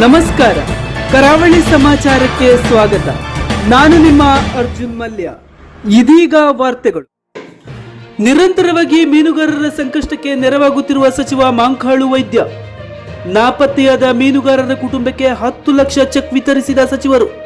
ನಮಸ್ಕಾರ. ಕರಾವಳಿ ಸಮಾಚಾರಕ್ಕೆ ಸ್ವಾಗತ. ನಾನು ನಿಮ್ಮ ಅರ್ಜುನ್ ಮಲ್ಯ. ಇದೀಗ ವಾರ್ತೆಗಳು. ನಿರಂತರವಾಗಿ ಮೀನುಗಾರರ ಸಂಕಷ್ಟಕ್ಕೆ ನೆರವಾಗುತ್ತಿರುವ ಸಚಿವ ಮಾಂಕಾಳು ವೈದ್ಯ. ನಾಪತ್ತೆಯಾದ ಮೀನುಗಾರರ ಕುಟುಂಬಕ್ಕೆ ಹತ್ತು ಲಕ್ಷ ಚೆಕ್ ವಿತರಿಸಿದ ಸಚಿವರು.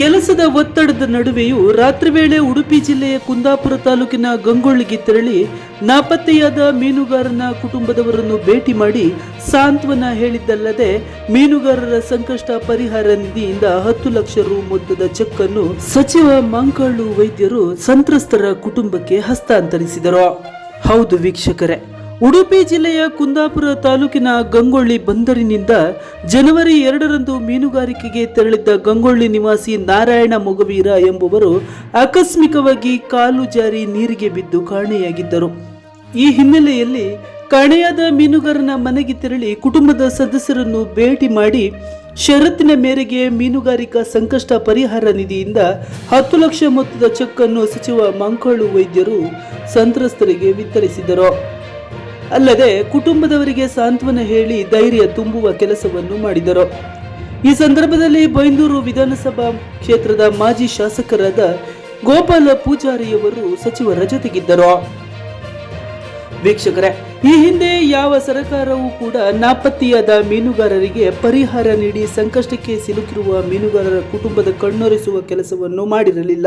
ಕೆಲಸದ ಒತ್ತಡದ ನಡುವೆಯೂ ರಾತ್ರಿ ವೇಳೆ ಉಡುಪಿ ಜಿಲ್ಲೆಯ ಕುಂದಾಪುರ ತಾಲೂಕಿನ ಗಂಗೊಳ್ಳಿಗೆ ತೆರಳಿ ನಾಪತ್ತೆಯಾದ ಮೀನುಗಾರನ ಕುಟುಂಬದವರನ್ನು ಭೇಟಿ ಮಾಡಿ ಸಾಂತ್ವನ ಹೇಳಿದ್ದಲ್ಲದೆ ಮೀನುಗಾರರ ಸಂಕಷ್ಟ ಪರಿಹಾರ ನಿಧಿಯಿಂದ ಹತ್ತು ಲಕ್ಷ ರು ಮೊತ್ತದ ಚೆಕ್ ಅನ್ನು ಸಚಿವ ಮಂಕಾಳು ವೈದ್ಯರು ಸಂತ್ರಸ್ತರ ಕುಟುಂಬಕ್ಕೆ ಹಸ್ತಾಂತರಿಸಿದರು. ಹೌದು ವೀಕ್ಷಕರೇ. ಉಡುಪಿ ಜಿಲ್ಲೆಯ ಕುಂದಾಪುರ ತಾಲೂಕಿನ ಗಂಗೊಳ್ಳಿ ಬಂದರಿನಿಂದ ಜನವರಿ ಎರಡರಂದು ಮೀನುಗಾರಿಕೆಗೆ ತೆರಳಿದ್ದ ಗಂಗೊಳ್ಳಿ ನಿವಾಸಿ ನಾರಾಯಣ ಮೊಗವೀರ ಎಂಬುವರು ಆಕಸ್ಮಿಕವಾಗಿ ಕಾಲು ಜಾರಿ ನೀರಿಗೆ ಬಿದ್ದು ಕಾಣೆಯಾಗಿದ್ದರು. ಈ ಹಿನ್ನೆಲೆಯಲ್ಲಿ ಕಾಣೆಯಾದ ಮೀನುಗಾರನ ಮನೆಗೆ ತೆರಳಿ ಕುಟುಂಬದ ಸದಸ್ಯರನ್ನು ಭೇಟಿ ಮಾಡಿ ಷರತ್ತಿನ ಮೇರೆಗೆ ಮೀನುಗಾರಿಕಾ ಸಂಕಷ್ಟ ಪರಿಹಾರ ನಿಧಿಯಿಂದ ಹತ್ತು ಲಕ್ಷ ಮೊತ್ತದ ಚೆಕ್ ಅನ್ನು ಸಚಿವ ಮಂಕೋಳು ವೈದ್ಯರು ಸಂತ್ರಸ್ತರಿಗೆ ವಿತರಿಸಿದರು. ಅಲ್ಲದೆ ಕುಟುಂಬದವರಿಗೆ ಸಾಂತ್ವನ ಹೇಳಿ ಧೈರ್ಯ ತುಂಬುವ ಕೆಲಸವನ್ನು ಮಾಡಿದರು. ಈ ಸಂದರ್ಭದಲ್ಲಿ ಬೈಂದೂರು ವಿಧಾನಸಭಾ ಕ್ಷೇತ್ರದ ಮಾಜಿ ಶಾಸಕರಾದ ಗೋಪಾಲ ಪೂಜಾರಿಯವರು ಸಚಿವರ ಜೊತೆಗಿದ್ದರು. ವೀಕ್ಷಕರೇ, ಈ ಹಿಂದೆ ಯಾವ ಸರ್ಕಾರವೂ ಕೂಡ ನಾಪತ್ತೆಯಾದ ಮೀನುಗಾರರಿಗೆ ಪರಿಹಾರ ನೀಡಿ ಸಂಕಷ್ಟಕ್ಕೆ ಸಿಲುಕಿರುವ ಮೀನುಗಾರರ ಕುಟುಂಬದ ಕಣ್ಣೊರೆಸುವ ಕೆಲಸವನ್ನು ಮಾಡಿರಲಿಲ್ಲ.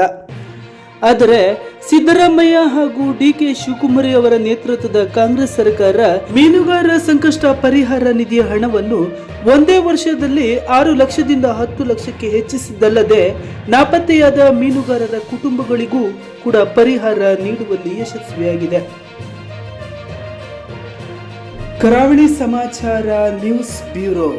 ಆದರೆ ಸಿದ್ದರಾಮಯ್ಯ ಹಾಗೂ ಡಿ ಕೆ ಶಿವಕುಮಾರ್ ಅವರ ನೇತೃತ್ವದ ಕಾಂಗ್ರೆಸ್ ಸರ್ಕಾರ ಮೀನುಗಾರರ ಸಂಕಷ್ಟ ಪರಿಹಾರ ನಿಧಿಯ ಹಣವನ್ನು ಒಂದೇ ವರ್ಷದಲ್ಲಿ ಆರು ಲಕ್ಷದಿಂದ ಹತ್ತು ಲಕ್ಷಕ್ಕೆ ಹೆಚ್ಚಿಸಿದ್ದಲ್ಲದೆ ನಾಪತ್ತೆಯಾದ ಮೀನುಗಾರರ ಕುಟುಂಬಗಳಿಗೂ ಕೂಡ ಪರಿಹಾರ ನೀಡುವಲ್ಲಿ ಯಶಸ್ವಿಯಾಗಿದೆ. ಕರಾವಳಿ ಸಮಾಚಾರ ನ್ಯೂಸ್ ಬ್ಯೂರೋ